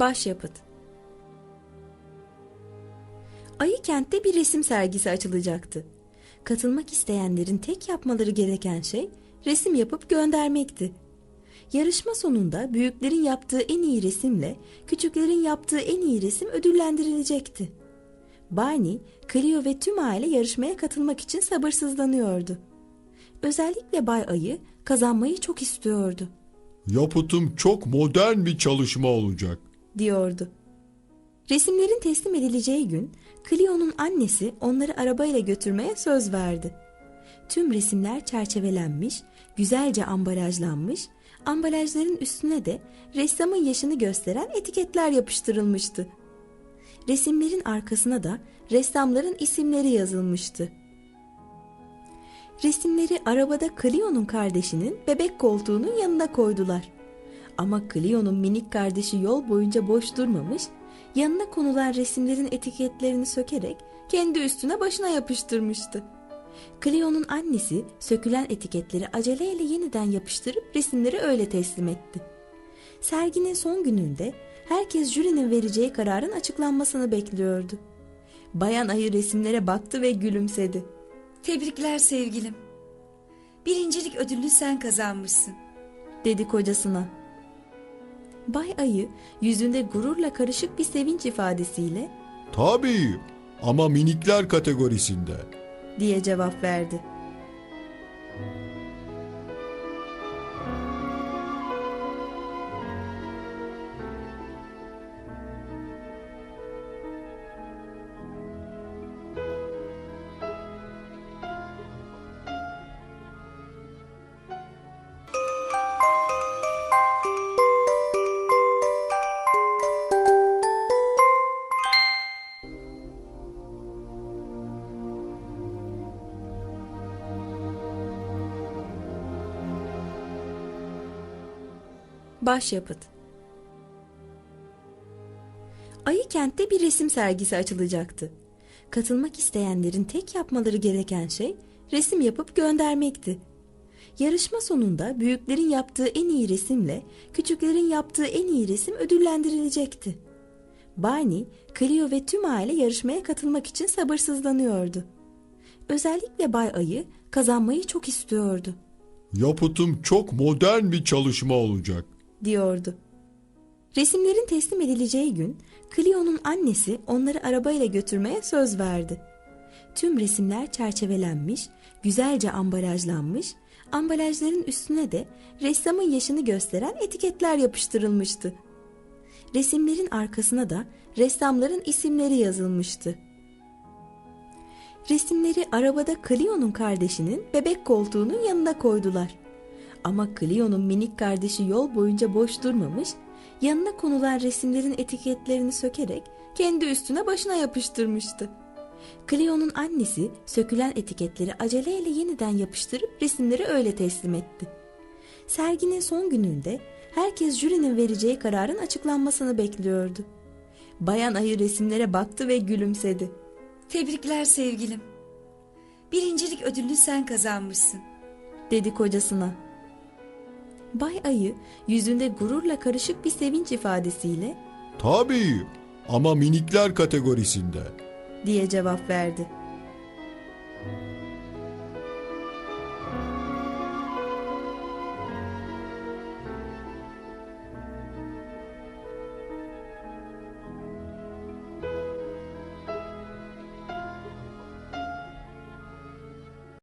Başyapıt Ayı kentte bir resim sergisi açılacaktı. Katılmak isteyenlerin tek yapmaları gereken şey resim yapıp göndermekti. Yarışma sonunda büyüklerin yaptığı en iyi resimle küçüklerin yaptığı en iyi resim ödüllendirilecekti. Barney, Cleo ve tüm aile yarışmaya katılmak için sabırsızlanıyordu. Özellikle Bay Ayı kazanmayı çok istiyordu, Yapıtım çok modern bir çalışma olacak. Diyordu. Resimlerin teslim edileceği gün Cleo'nun annesi onları arabayla götürmeye söz verdi. Tüm resimler çerçevelenmiş, güzelce ambalajlanmış, ambalajların üstüne de ressamın yaşını gösteren etiketler yapıştırılmıştı. Resimlerin arkasına da ressamların isimleri yazılmıştı. Resimleri arabada Cleo'nun kardeşinin bebek koltuğunun yanına koydular. Ama Cleo'nun minik kardeşi yol boyunca boş durmamış, yanına konulan resimlerin etiketlerini sökerek kendi üstüne başına yapıştırmıştı. Cleo'nun annesi sökülen etiketleri aceleyle yeniden yapıştırıp resimleri öyle teslim etti. Serginin son gününde herkes jürinin vereceği kararın açıklanmasını bekliyordu. Bayan Ayı resimlere baktı ve gülümsedi. Tebrikler sevgilim. Birincilik ödülünü sen kazanmışsın. dedi kocasına. Bay Ayı yüzünde gururla karışık bir sevinç ifadesiyle Tabii ama minikler kategorisinde. diye cevap verdi. Başyapıt Ayı kentte bir resim sergisi açılacaktı. Katılmak isteyenlerin tek yapmaları gereken şey resim yapıp göndermekti. Yarışma sonunda büyüklerin yaptığı en iyi resimle küçüklerin yaptığı en iyi resim ödüllendirilecekti. Barney, Cleo ve tüm aile yarışmaya katılmak için sabırsızlanıyordu. Özellikle Bay Ayı kazanmayı çok istiyordu, Yapıtım çok modern bir çalışma olacak. Diyordu. Resimlerin teslim edileceği gün Cleo'nun annesi onları arabayla götürmeye söz verdi. Tüm resimler çerçevelenmiş, güzelce ambalajlanmış, ambalajların üstüne de ressamın yaşını gösteren etiketler yapıştırılmıştı. Resimlerin arkasına da ressamların isimleri yazılmıştı. Resimleri arabada Cleo'nun kardeşinin bebek koltuğunun yanına koydular. Ama Cleo'nun minik kardeşi yol boyunca boş durmamış, yanına konulan resimlerin etiketlerini sökerek kendi üstüne başına yapıştırmıştı. Cleo'nun annesi sökülen etiketleri aceleyle yeniden yapıştırıp resimleri öyle teslim etti. Serginin son gününde herkes jürinin vereceği kararın açıklanmasını bekliyordu. Bayan Ayı resimlere baktı ve gülümsedi. Tebrikler sevgilim. Birincilik ödülünü sen kazanmışsın. dedi kocasına. Bay Ayı yüzünde gururla karışık bir sevinç ifadesiyle Tabii ama minikler kategorisinde. diye cevap verdi.